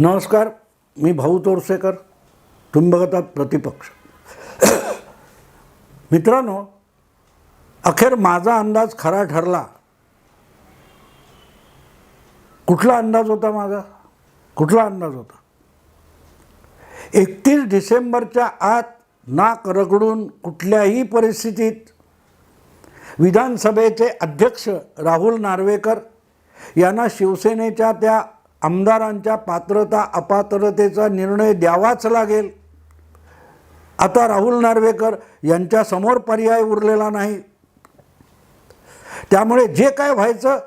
नमस्कार मी भाऊ तोरसेकर तुम्ही बघत आहात प्रतिपक्ष. मित्रांनो अखेर माझा अंदाज खरा ठरला. कुठला अंदाज होता माझा? कुठला अंदाज होता? एकतीस डिसेंबरच्या आत नाक रगडून कुठल्याही परिस्थितीत विधानसभेचे अध्यक्ष राहुल नार्वेकर यांना शिवसेनेच्या त्या आमदारांच्या पात्रता अपात्रतेचा निर्णय द्यावाच लागेल. आता राहुल नार्वेकर यांच्यासमोर पर्याय उरलेला नाही. त्यामुळे जे काय व्हायचं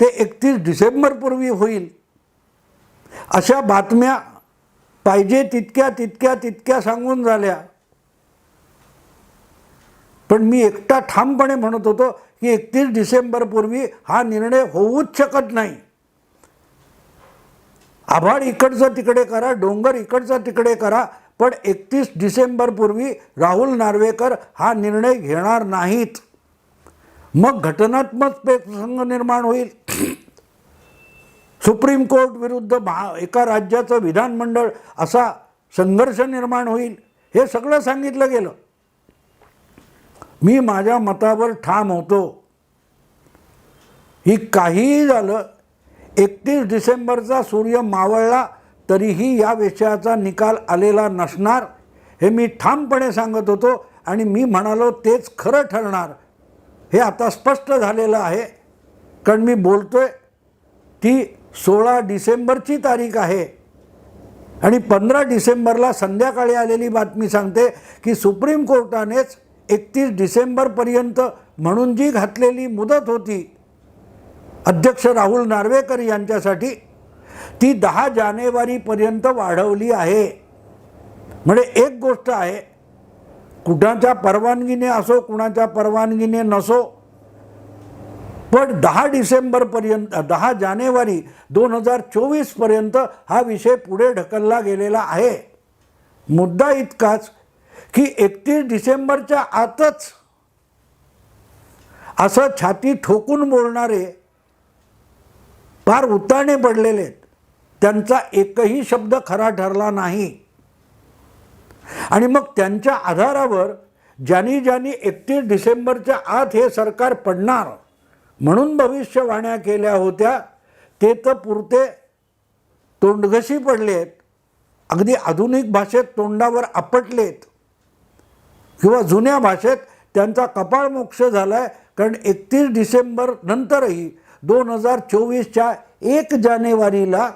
ते एकतीस डिसेंबरपूर्वी होईल. अशा बातम्या पाहिजे तितक्या तितक्या तितक्या सांगून झाल्या. पण मी एकटा ठामपणे म्हणत होतो की एकतीस डिसेंबरपूर्वी हा निर्णय होऊच शकत नाही. आभाळ इकडचं तिकडे करा डोंगर इकडचं तिकडे करा पण एकतीस डिसेंबरपूर्वी राहुल नार्वेकर हा निर्णय घेणार नाहीत. मग घटनात्मक प्रसंग निर्माण होईल. सुप्रीम कोर्ट विरुद्ध महा एका राज्याचं विधानमंडळ असा संघर्ष निर्माण होईल हे सगळं सांगितलं गेलं. मी माझ्या मतावर ठाम होतो. ही काहीही झालं एकतीस डिसेंबरचा सूर्य मावळला तरीही या विषयाचा निकाल आलेला नसणार हे मी ठामपणे सांगत होतो आणि मी म्हणालो तेच खरं ठरणार. हे आता स्पष्ट झालेलं आहे कारण मी बोलतो आहे ती सोळा डिसेंबरची तारीख आहे. आणि पंधरा डिसेंबरला संध्याकाळी आलेली बातमी सांगते की सुप्रीम कोर्टानेच एकतीस डिसेंबरपर्यंत म्हणून जी घातलेली मुदत होती. अध्यक्ष राहुल नार्वेकर यांच्यासाठी ती दहा जानेवारीपर्यंत वाढवली आहे. म्हणजे एक गोष्ट आहे कुणाच्या परवानगीने असो कुणाच्या परवानगीने नसो पण दहा डिसेंबरपर्यंत दहा जानेवारी दोन हजार चोवीसपर्यंत हा विषय पुढे ढकलला गेलेला आहे. मुद्दा इतकाच की एकतीस डिसेंबरच्या आतच असं छाती ठोकून बोलणारे फार उताणे पडलेले आहेत. त्यांचा एकही शब्द खरा ठरला नाही. आणि मग त्यांच्या आधारावर ज्यांनी ज्यांनी एकतीस डिसेंबरच्या आत हे सरकार पडणार म्हणून भविष्यवाण्या केल्या होत्या ते तर पुरते तोंडघशी पडलेत. अगदी आधुनिक भाषेत तोंडावर आपटलेत. किंवा जुन्या भाषेत त्यांचा कपाळमोक्ष झाला आहे कारण एकतीस डिसेंबर नंतरही दोन हजार चोवीसच्या एक जानेवारीला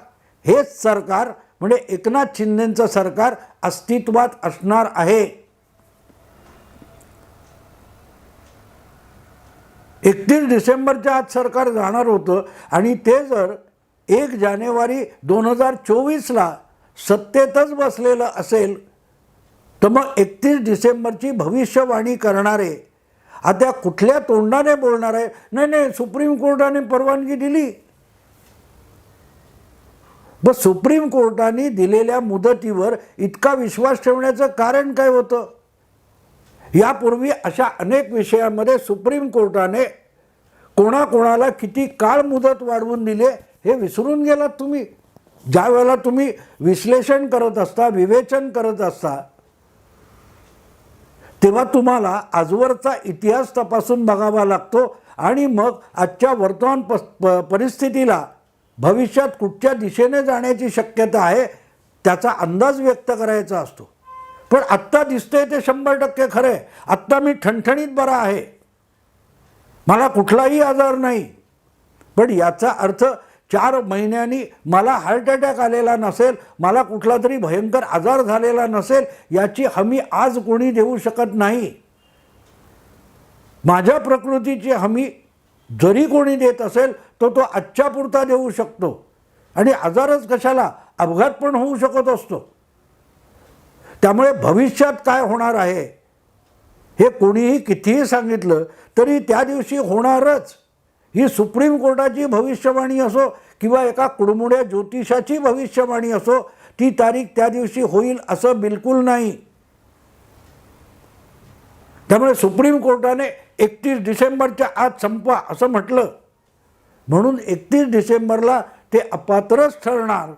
हेच सरकार म्हणजे एकनाथ शिंदेचं सरकार अस्तित्वात असणार आहे. एकतीस डिसेंबरच्या आत सरकार जाणार होतं आणि ते जर एक जानेवारी दोन हजार चोवीसला सत्तेतच बसलेलं असेल तर मग एकतीस डिसेंबरची भविष्यवाणी करणारे आता कुठल्या तोंडाने बोलणार आहे? नाही नाही सुप्रीम कोर्टाने परवानगी दिली. मग सुप्रीम कोर्टाने दिलेल्या मुदतीवर इतका विश्वास ठेवण्याचं कारण काय होतं? यापूर्वी अशा अनेक विषयामध्ये सुप्रीम कोर्टाने कोणाकोणाला किती काळ मुदत वाढवून दिले हे विसरून गेलात तुम्ही. ज्या वेळेला तुम्ही विश्लेषण करत असता विवेचन करत असता तेव्हा तुम्हाला आजवरचा इतिहास तपासून बघावा लागतो आणि मग आजच्या वर्तमान प प- परिस्थितीला भविष्यात कुठच्या दिशेने जाण्याची शक्यता आहे त्याचा अंदाज व्यक्त करायचा असतो. पण आत्ता दिसतंय ते शंभर टक्के खरं आहे. आत्ता मी ठणठणीत बरा आहे. मला कुठलाही आजार नाही. पण याचा अर्थ चार महिन्यांनी मला हार्ट अटॅक आलेला नसेल मला कुठला तरी भयंकर आजार झालेला नसेल याची हमी आज कोणी देऊ शकत नाही. माझ्या प्रकृतीची हमी जरी कोणी देत असेल तर तो आजच्या पुरता देऊ शकतो. आणि आजारच कशाला? अपघात पण होऊ शकत असतो. त्यामुळे भविष्यात काय होणार आहे? हे कोणीही कितीही सांगितलं तरी त्या दिवशी होणारच. ही सुप्रीम कोर्टाची भविष्यवाणी असो किंवा एका कुडमुड्या ज्योतिषाची भविष्यवाणी असो ती तारीख त्या दिवशी होईल असं बिलकुल नाही. त्यामुळे सुप्रीम कोर्टाने एकतीस डिसेंबरच्या आत संपवा असं म्हटलं. म्हणून एकतीस डिसेंबरला ते अपात्रच ठरणार.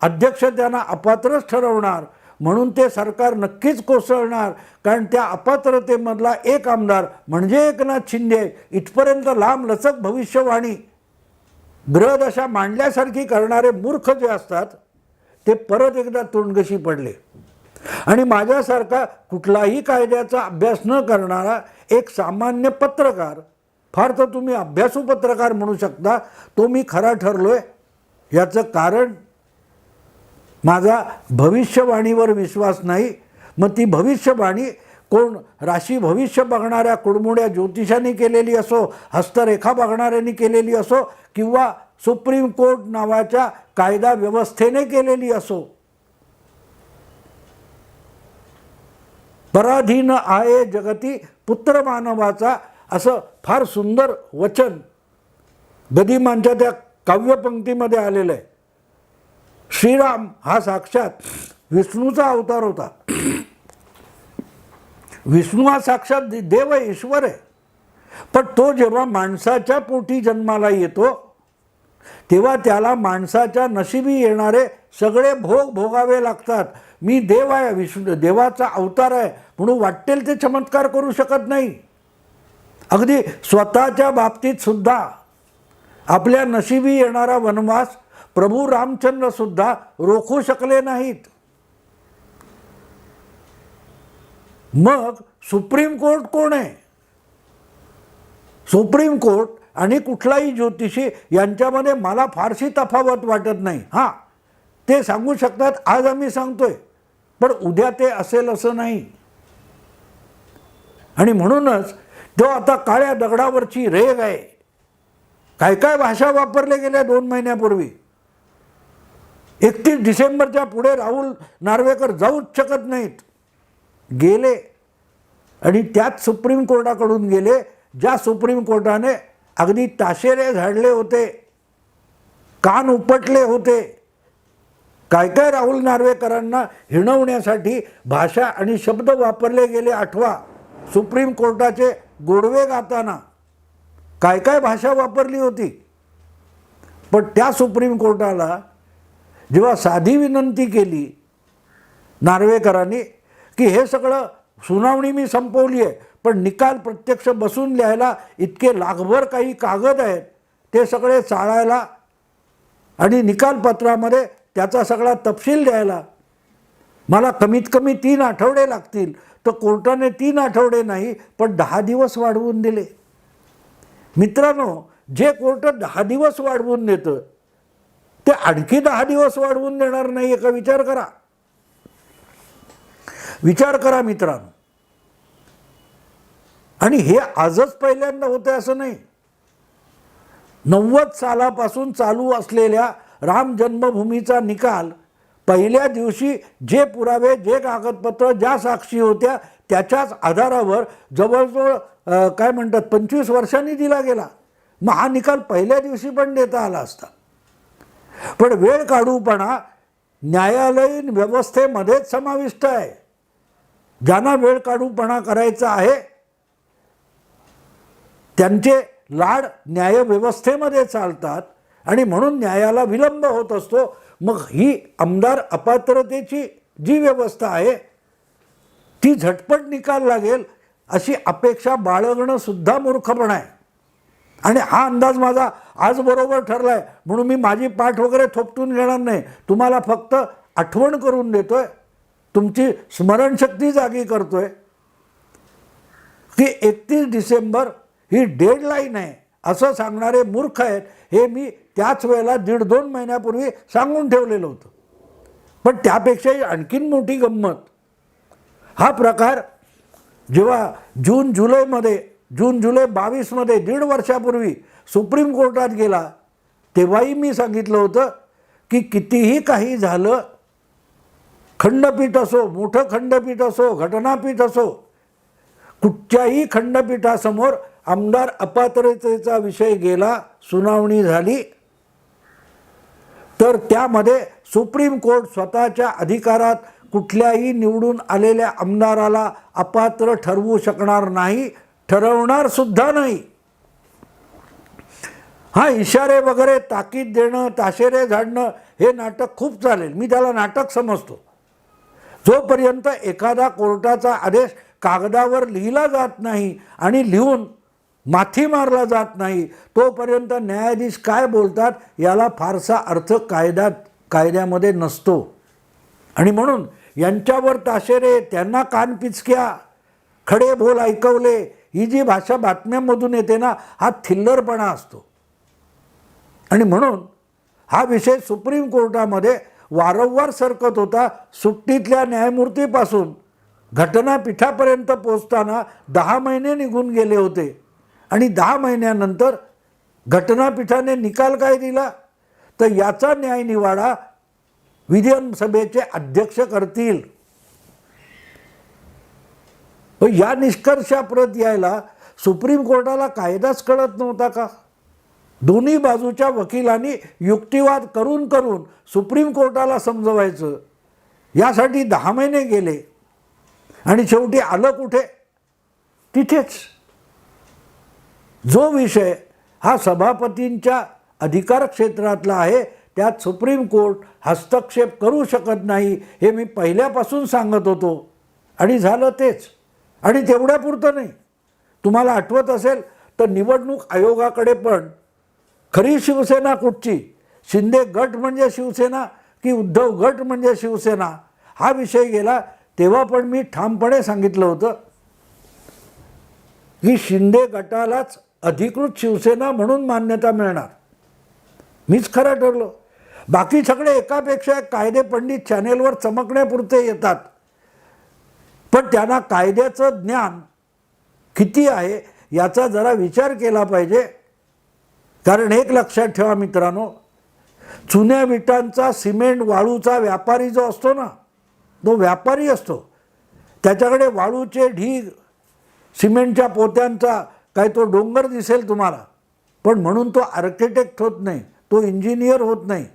अध्यक्ष त्यांना अपात्रच ठरवणार. म्हणून ते सरकार नक्कीच कोसळणार. कारण त्या अपात्रतेमधला एक आमदार म्हणजे एकनाथ शिंदे इथपर्यंत लांब लचक भविष्यवाणी. ग्रहदशा मांडल्यासारखी करणारे मूर्ख जे असतात ते परत एकदा तोंडगशी पडले. आणि माझ्यासारखा कुठलाही कायद्याचा अभ्यास न करणारा एक सामान्य पत्रकार फार तर तुम्ही अभ्यासू पत्रकार म्हणू शकता तो मी खरा ठरलो आहे याचं कारण माझा भविष्यवाणीवर विश्वास नाही. मग ती भविष्यवाणी कोण? राशी भविष्य बघणाऱ्या कुडमुड्या ज्योतिषांनी केलेली असो हस्तरेखा बघणाऱ्यांनी केलेली असो किंवा सुप्रीम कोर्ट नावाच्या कायदा व्यवस्थेने केलेली असो. पराधीन आहे जगती पुत्र मानवाचा असं फार सुंदर वचन गदिमांच्या त्या काव्यपंक्तीमध्ये आलेलं आहे. श्रीराम हा साक्षात विष्णूचा अवतार होता. विष्णू हा साक्षात देव ईश्वर आहे. पण तो जेव्हा माणसाच्या पोटी जन्माला येतो तेव्हा त्याला माणसाच्या नशिबी येणारे सगळे भोग भोगावे लागतात. मी देव आहे विष्णू देवाचा अवतार आहे म्हणून वाटेल ते चमत्कार करू शकत नाही. अगदी स्वतःच्या बाबतीत सुद्धा आपल्या नशिबी येणारा वनवास प्रभू रामचंद्र सुद्धा रोखू शकले नाहीत. मग सुप्रीम कोर्ट कोण आहे? सुप्रीम कोर्ट आणि कुठलाही ज्योतिषी यांच्यामध्ये मला फारशी तफावत वाटत नाही. हां ते सांगू शकतात आज आम्ही सांगतोय. पण उद्या ते असेल असं नाही. आणि म्हणूनच तो आता काळ्या दगडावरची रेग आहे काय काय भाषा वापरल्या गेल्या दोन महिन्यापूर्वी? एकतीस डिसेंबरच्या पुढे राहुल नार्वेकर जाऊच शकत नाहीत. गेले. आणि त्याच सुप्रीम कोर्टाकडून गेले ज्या सुप्रीम कोर्टाने अगदी ताशेरे झाडले होते कान उपटले होते काय काय राहुल नार्वेकरांना हिणवण्यासाठी भाषा आणि शब्द वापरले गेले आठवा सुप्रीम कोर्टाचे गोडवे गाताना. काय काय भाषा वापरली होती? पण त्या सुप्रीम कोर्टाला जेव्हा साधी विनंती केली नार्वेकरांनी की हे सगळं सुनावणी मी संपवली आहे पण निकाल प्रत्यक्ष बसून लिहायला इतके लाखभर काही कागद आहेत ते सगळे चाळायला आणि निकालपत्रामध्ये त्याचा सगळा तपशील द्यायला. मला कमीत कमी तीन आठवडे लागतील. तर कोर्टाने तीन आठवडे नाही पण दहा दिवस वाढवून दिले. मित्रांनो जे कोर्ट दहा दिवस वाढवून देतं ते आणखी दहा दिवस वाढवून देणार नाही का विचार करा. विचार करा मित्रांनो. आणि हे आजच पहिल्यांदा होतं असं नाही. नव्वद सालापासून चालू असलेल्या राम जन्मभूमीचा निकाल पहिल्या दिवशी जे पुरावे जे कागदपत्र ज्या साक्षी होत्या त्याच्याच आधारावर जवळजवळ काय म्हणतात पंचवीस वर्षांनी दिला गेला. मग हा निकाल पहिल्या दिवशी पण देता आला असता. पण वेळ काढूपणा न्यायालयीन व्यवस्थेमध्येच समाविष्ट आहे. ज्यांना वेळ काढूपणा करायचा आहे त्यांचे लाड न्यायव्यवस्थेमध्ये चालतात आणि म्हणून न्यायाला विलंब होत असतो. मग ही आमदार अपात्रतेची जी व्यवस्था आहे ती झटपट निकाल लागेल अशी अपेक्षा बाळगणं सुद्धा मूर्खपण आहे. आणि हा अंदाज माझा आज बरोबर ठरला आहे म्हणून मी माझी पाठ वगैरे थोपटून घेणार नाही. तुम्हाला फक्त आठवण करून देतोय. तुमची स्मरणशक्ती जागी करतोय. की एकतीस डिसेंबर ही डेडलाईन आहे. असं सांगणारे मूर्ख आहेत. हे मी त्याच वेळेला दीड दोन महिन्यापूर्वी सांगून ठेवलेलं होतं. पण त्यापेक्षाही आणखीन मोठी गंमत. हा प्रकार जेव्हा जून जुलैमध्ये जून जुलै बावीसमध्ये दीड वर्षापूर्वी सुप्रीम कोर्टात गेला तेव्हाही मी सांगितलं होतं की कितीही काही झालं खंडपीठ असो मोठं खंडपीठ असो घटनापीठ असो कुठच्याही खंडपीठासमोर आमदार अपात्रतेचा विषय गेला सुनावणी झाली तर त्यामध्ये सुप्रीम कोर्ट स्वतःच्या अधिकारात कुठल्याही निवडून आलेल्या आमदाराला अपात्र ठरवू शकणार नाही ठरवणार सुद्धा नाही. हा इशारे वगैरे ताकीद देणं ताशेरे झाडणं हे नाटक खूप चालेल. मी त्याला नाटक समजतो. जोपर्यंत एखादा कोर्टाचा आदेश कागदावर लिहिला जात नाही आणि लिहून माथी मारला जात नाही तोपर्यंत न्यायाधीश काय बोलतात याला फारसा अर्थ कायद्यात कायद्यामध्ये नसतो. आणि म्हणून यांच्यावर ताशेरे त्यांना कानपिचक्या खडे बोल ऐकवले ही जी भाषा बातम्यांमधून येते ना हा थिल्लरपणा असतो. आणि म्हणून हा विषय सुप्रीम कोर्टामध्ये वारंवार सरकत होता. सुट्टीतल्या न्यायमूर्तीपासून घटनापीठापर्यंत पोचताना दहा महिने निघून गेले होते. आणि दहा महिन्यानंतर घटनापीठाने निकाल काय दिला? तर याचा न्यायनिवाडा विधानसभेचे अध्यक्ष करतील. पण या निष्कर्षाप्रत यायला सुप्रीम कोर्टाला कायदाच कळत नव्हता का? दोन्ही बाजूच्या वकिलांनी युक्तिवाद करून करून सुप्रीम कोर्टाला समजवायचं. यासाठी दहा महिने गेले. आणि शेवटी आलं कुठे? तिथेच. जो विषय हा सभापतींच्या अधिकार क्षेत्रातला आहे त्यात सुप्रीम कोर्ट हस्तक्षेप करू शकत नाही हे मी पहिल्यापासून सांगत होतो. आणि झालं तेच. आणि तेवढ्यापुरतं नाही. तुम्हाला आठवत असेल तर निवडणूक आयोगाकडे पण खरी शिवसेना कुठची? शिंदे गट म्हणजे शिवसेना की उद्धव गट म्हणजे शिवसेना? हा विषय गेला तेव्हा पण मी ठामपणे सांगितलं होतं. की शिंदे गटालाच अधिकृत शिवसेना म्हणून मान्यता मिळणार. मीच खरं ठरलो. बाकी सगळे एकापेक्षा एक कायदे पंडित चॅनेलवर चमकण्यापुरते येतात. पण त्यांना कायद्याचं ज्ञान किती आहे याचा जरा विचार केला पाहिजे. कारण एक लक्षात ठेवा मित्रांनो चुन्या विटांचा सिमेंट वाळूचा व्यापारी जो असतो ना तो व्यापारी असतो. त्याच्याकडे वाळूचे ढीग सिमेंटच्या पोत्यांचा काय तो डोंगर दिसेल तुम्हाला. पण म्हणून तो आर्किटेक्ट होत नाही तो इंजिनियर होत नाही.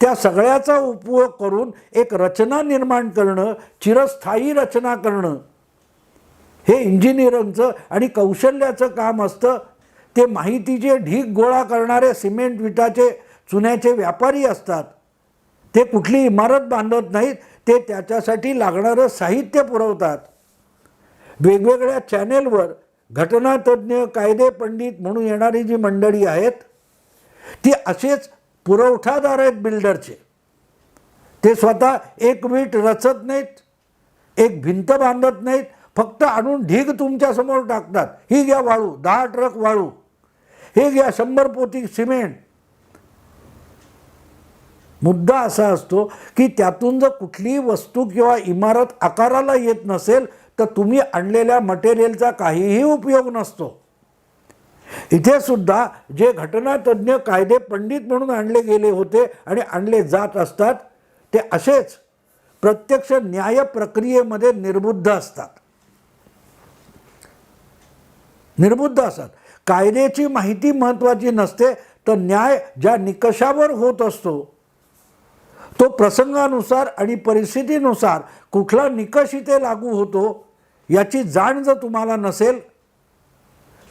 त्या सगळ्याचा उपयोग करून एक रचना निर्माण करणं चिरस्थायी रचना करणं. हे इंजिनिअरिंगचं आणि कौशल्याचं काम असतं. ते माहितीचे ढीग गोळा करणारे सिमेंट विटाचे चुन्याचे व्यापारी असतात. ते कुठली इमारत बांधत नाहीत ते त्याच्यासाठी लागणारं साहित्य पुरवतात. वेगवेगळ्या चॅनेलवर घटनातज्ज्ञ कायदे पंडित म्हणून येणारी जी मंडळी आहेत ती असेच पुरवठादार आहेत बिल्डरचे. ते स्वतः एक वीट रचत नाहीत एक भिंत बांधत नाहीत फक्त आणून ढीग तुमच्यासमोर टाकतात. ही घ्या वाळू दहा ट्रक वाळू. हे घ्या शंभर पोती सिमेंट. मुद्दा असा असतो की त्यातून जर कुठलीही वस्तू किंवा इमारत आकाराला येत नसेल तर तुम्ही आणलेल्या मटेरियलचा काहीही उपयोग नसतो. इथे सुद्धा जे घटनातज्ञ कायदे पंडित म्हणून आणले गेले होते आणि आणले जात असतात ते असेच प्रत्यक्ष न्याय प्रक्रियेमध्ये निर्बुद्ध असतात. निर्बुद्ध असतात. कायद्याची माहिती महत्त्वाची नसते तर न्याय ज्या निकषावर होत असतो तो प्रसंगानुसार आणि परिस्थितीनुसार कुठला निकष इथे लागू होतो याची जाण जर तुम्हाला नसेल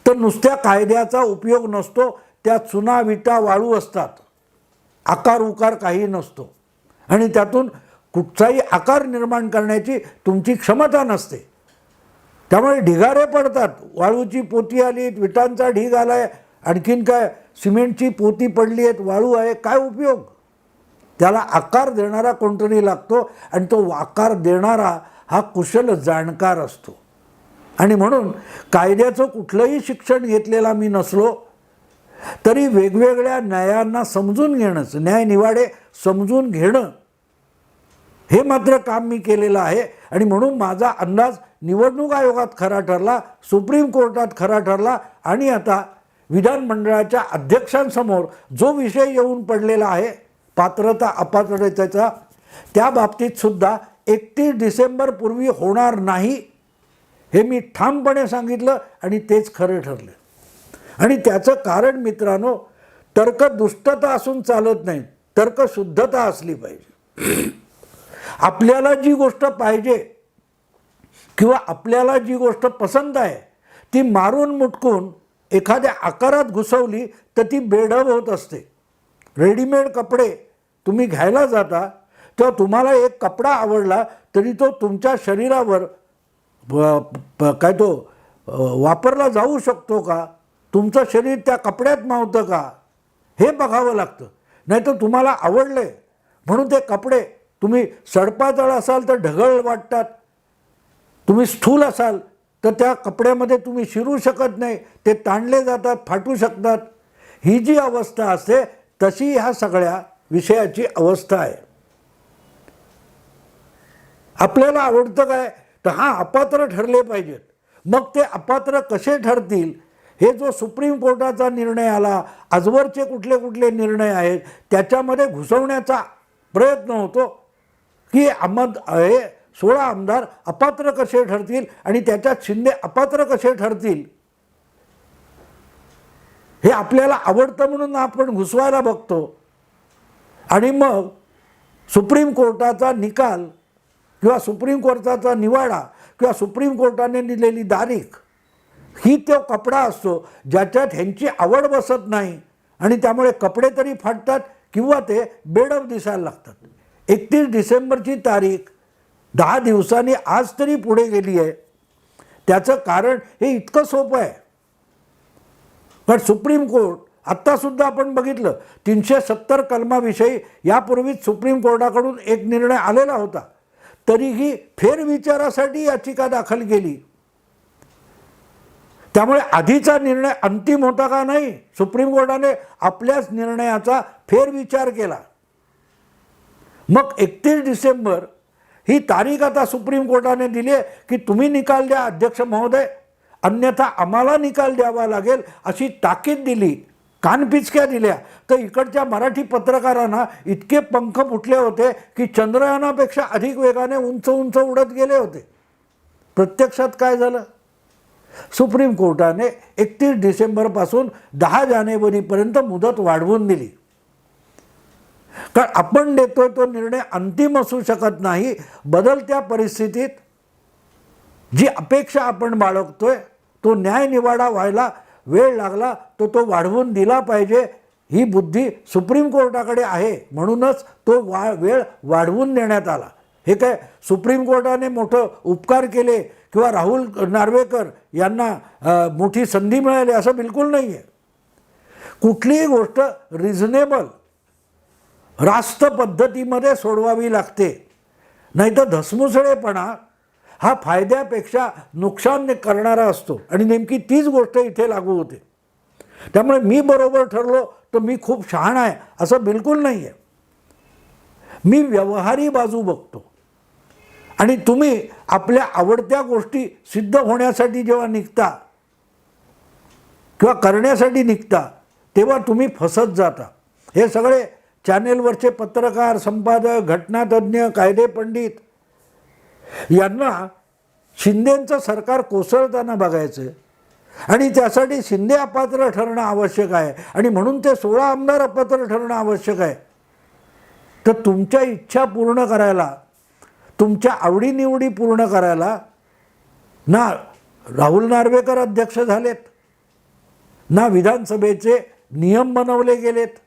तर नुसत्या कायद्याचा उपयोग नसतो त्या चुना विटा वाळू असतात. आकार उकार काही नसतो. आणि त्यातून कुठचाही आकार निर्माण करण्याची तुमची क्षमता नसते. त्यामुळे ढिगारे पडतात. वाळूची पोती आली विटांचा ढीग आलाय आणखीन काय? सिमेंटची पोती पडली आहेत वाळू आहे काय उपयोग? त्याला आकार देणारा कोणतरी लागतो आणि तो आकार देणारा हा कुशल जाणकार असतो. आणि म्हणून कायद्याचं कुठलंही शिक्षण घेतलेला मी नसलो तरी वेगवेगळ्या न्यायांना समजून घेणंच न्यायनिवाडे समजून घेणं हे मात्र काम मी केलेलं आहे. आणि म्हणून माझा अंदाज निवडणूक आयोगात खरा ठरला सुप्रीम कोर्टात खरा ठरला आणि आता विधानमंडळाच्या अध्यक्षांसमोर जो विषय येऊन पडलेला आहे पात्रता अपात्रतेचा त्या बाबतीत सुद्धा एकतीस डिसेंबरपूर्वी होणार नाही हे मी ठामपणे सांगितलं आणि तेच खरं ठरलं. आणि त्याचं कारण मित्रांनो तर्क दुष्टता असून चालत नाही. तर्कशुद्धता असली पाहिजे. आपल्याला जी गोष्ट पाहिजे किंवा आपल्याला जी गोष्ट पसंत आहे ती मारून मुटकून एखाद्या आकारात घुसवली तर ती बेढब होत असते. रेडीमेड कपडे तुम्ही घ्यायला जाता तेव्हा तुम्हाला एक कपडा आवडला तरी तो तुमच्या शरीरावर काय तो वापरला जाऊ शकतो का? तुमचं शरीर त्या कपड्यात मावतं का? हे बघावं लागतं. नाहीतर तुम्हाला आवडले म्हणून ते कपडे तुम्ही सडपातळ असाल तर ढगळ वाटतात. तुम्ही स्थूल असाल तर त्या कपड्यामध्ये तुम्ही शिरू शकत नाही. ते ताणले जातात फाटू शकतात. ही जी अवस्था असते तशी ह्या सगळ्या विषयाची अवस्था आहे. आपल्याला आवडतं काय? तर हा अपात्र ठरले पाहिजेत. मग ते अपात्र कसे ठरतील? हे जो सुप्रीम कोर्टाचा निर्णय आला आजवरचे कुठले कुठले निर्णय आहेत त्याच्यामध्ये घुसवण्याचा प्रयत्न होतो की अहमद हे सोळा आमदार अपात्र कसे ठरतील आणि त्याच्यात शिंदे अपात्र कसे ठरतील? हे आपल्याला आवडतं म्हणून आपण घुसवायला बघतो. आणि मग सुप्रीम कोर्टाचा निकाल किंवा सुप्रीम कोर्टाचा निवाडा किंवा सुप्रीम कोर्टाने दिलेली तारीख ही तो कपडा असतो ज्याच्यात ह्यांची आवड बसत नाही आणि त्यामुळे कपडे तरी फाटतात किंवा ते बेडव दिसायला लागतात. एकतीस डिसेंबरची तारीख दहा दिवसांनी आज तरी पुढे गेली आहे. त्याचं कारण हे इतकं सोपं आहे. पण सुप्रीम कोर्ट आत्तासुद्धा आपण बघितलं तीनशे सत्तर कलमाविषयी यापूर्वीच सुप्रीम कोर्टाकडून एक निर्णय आलेला होता. तरीही फेरविचारासाठी याचिका दाखल केली. त्यामुळे आधीचा निर्णय अंतिम होता का नाही सुप्रीम कोर्टाने आपल्याच निर्णयाचा फेरविचार केला. मग एकतीस डिसेंबर ही तारीख आता सुप्रीम कोर्टाने दिली आहे की तुम्ही निकाल द्या अध्यक्ष महोदय अन्यथा आम्हाला निकाल द्यावा लागेल अशी ताकीद दिली. कानपिचक्या दिल्या. तर इकडच्या मराठी पत्रकारांना इतके पंख फुटले होते की चंद्रयानापेक्षा अधिक वेगाने उंच उंच उडत गेले होते. प्रत्यक्षात काय झालं? सुप्रीम कोर्टाने एकतीस डिसेंबरपासून दहा जानेवारीपर्यंत मुदत वाढवून दिली. कारण आपण देतोय तो निर्णय अंतिम असू शकत नाही. बदलत्या परिस्थितीत जी अपेक्षा आपण बाळगतोय तो न्याय निवाडा व्हायला वेळ लागला तो तो वाढवून दिला पाहिजे. ही बुद्धी सुप्रीम कोर्टाकडे आहे. म्हणूनच तो वा वेळ वाढवून देण्यात आला. हे काय? सुप्रीम कोर्टाने मोठं उपकार केले किंवा राहुल नार्वेकर यांना मोठी संधी मिळाली असं बिलकुल नाही आहे कुठलीही गोष्ट रिझनेबल रास्त पद्धतीमध्ये सोडवावी लागते. नाहीतर धसमुसळेपणा हा फायद्यापेक्षा नुकसान करणारा असतो. आणि नेमकी तीच गोष्ट इथे लागू होते. त्यामुळे मी बरोबर ठरलो तर मी खूप शहाण आहे असं बिलकुल नाही आहे मी व्यवहारी बाजू बघतो. आणि तुम्ही आपल्या आवडत्या गोष्टी सिद्ध होण्यासाठी जेव्हा निघता किंवा करण्यासाठी निघता तेव्हा तुम्ही फसत जाता. हे सगळे चॅनेलवरचे पत्रकार संपादक घटनातज्ञ कायदे पंडित यांना शिंदेंचं सरकार कोसळताना बघायचं आहे. आणि त्यासाठी शिंदे अपात्र ठरणं आवश्यक आहे आणि म्हणून ते सोळा आमदार अपात्र ठरणं आवश्यक आहे तर तुमच्या इच्छा पूर्ण करायला तुमच्या आवडीनिवडी पूर्ण करायला ना राहुल नार्वेकर अध्यक्ष झालेत ना विधानसभेचे नियम बनवले गेलेत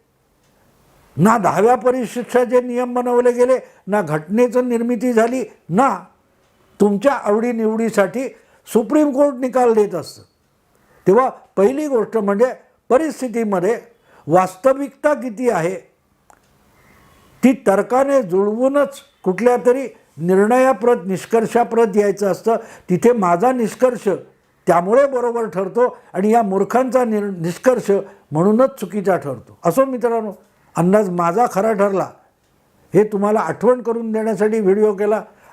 ना दहाव्या परिशिक्षाचे नियम बनवले गेले ना घटनेचं निर्मिती झाली ना तुमच्या आवडीनिवडीसाठी सुप्रीम कोर्ट निकाल देत असतं. तेव्हा पहिली गोष्ट म्हणजे परिस्थितीमध्ये वास्तविकता किती आहे? ती तर्काने जुळवूनच कुठल्या तरी निर्णयाप्रत निष्कर्षाप्रत यायचं असतं. तिथे माझा निष्कर्ष त्यामुळे बरोबर ठरतो आणि या मूर्खांचा निर निष्कर्ष म्हणूनच चुकीचा ठरतो. असो मित्रांनो अंदाज माझा खरा ठरला. हे तुम्हाला आठवण करून देण्यासाठी व्हिडिओ केला.